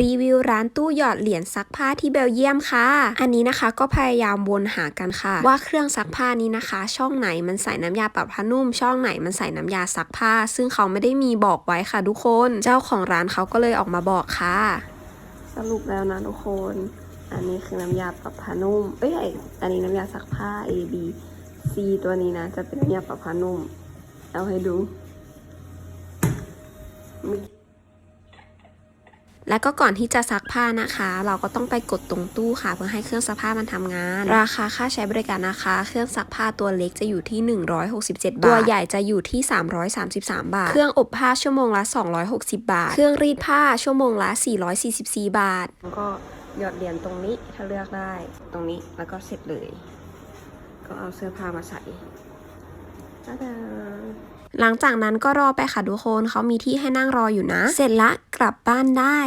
รีวิวร้านตู้หยอดเหรียญซักผ้าที่เบลเยียมค่ะ อันนี้นะคะก็พยายามวนหากันค่ะ ว่าเครื่องซักผ้านี้นะคะ ช่องไหนมันใส่น้ำยาปรับผ้านุ่ม ช่องไหนมันใส่น้ำยาซักผ้า ซึ่งเขาไม่ได้มีบอกไว้ค่ะทุกคน เจ้าของร้านเขาก็เลยออกมาบอกค่ะ สรุปแล้วนะทุกคน อันนี้คือน้ำยาปรับผ้านุ่ม เอ้ยอันนี้น้ำยาซักผ้า A B C ตัวนี้นะ จะเป็นน้ำยาปรับผ้านุ่ม เอาให้ดู แล้วก็ก่อนที่จะซักผ้านะคะ เราก็ต้องไปกดตรงตู้ค่ะ เพื่อให้เครื่องซักผ้ามันทำงาน ราคาค่าใช้บริการนะคะ เครื่องซักผ้าตัวเล็กจะอยู่ที่ 167 บาท ตัวใหญ่จะอยู่ที่ 333 บาท เครื่องอบผ้าชั่วโมงละ 260 บาท เครื่องรีดผ้าชั่วโมงละ 444 บาทแล้วก็หยอดเหรียญตรงนี้ถ้าเลือกได้ตรงนี้แล้วก็เสร็จเลย ก็เอาเสื้อผ้ามาใส่ตาดา หลังจากนั้นก็รอไปค่ะทุกคนเขามีที่ให้นั่งรออยู่นะ เสร็จละกลับบ้านได้